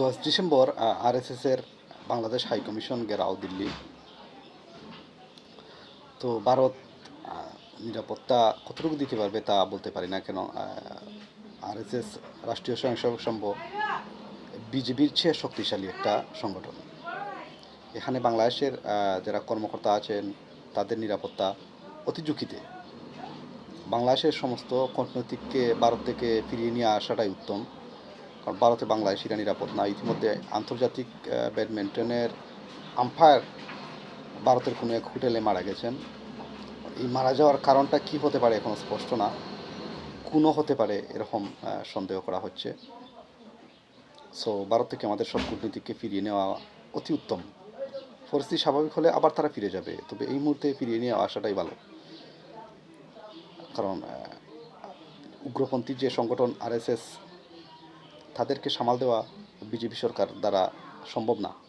দশ ডিসেম্বর আরএসএসের Bangladesh high commission gherao Delhi. তো ভারত নিরাপত্তা কতটুকু দিতে পারবে তা বলতে পারি না কেন আরএসএস রাষ্ট্রীয় স্বয়ংসেবক সংঘ বিজেপির চেয়ে শক্তিশালী একটা সংগঠন। এখানে বাংলাদেশের যারা কর্মকর্তা আছেন, তাদের নিরাপত্তা অতি ঝুঁকিতে। বাংলাদেশের সমস্ত কূটনৈতিককে ভারত থেকে ফিরিয়ে নিয়ে আসাটাই উত্তম। কারণ ভারতে বাংলায় বাংলাদেশিরা নিরাপদ না। ইতিমধ্যে আন্তর্জাতিক ব্যাডমিন্টনের আম্পায়ার ভারতের কোনো এক হোটেলে মারা গেছেন। এই মারা যাওয়ার কারণটা কি হতে পারে এখনও স্পষ্ট না। কোনো হতে পারে এরকম সন্দেহ করা হচ্ছে। সো ভারত থেকে আমাদের সব কূটনীতিককে ফিরিয়ে নেওয়া অতি উত্তম। পরিস্থিতি স্বাভাবিক হলে আবার তারা ফিরে যাবে, তবে এই মুহূর্তে ফিরিয়ে নিয়ে আসাটাই ভালো। কারণ উগ্রপন্থী যে সংগঠন আরএসএস তাদেরকে সামাল দেওয়া বিজেপি সরকার দ্বারা সম্ভব না।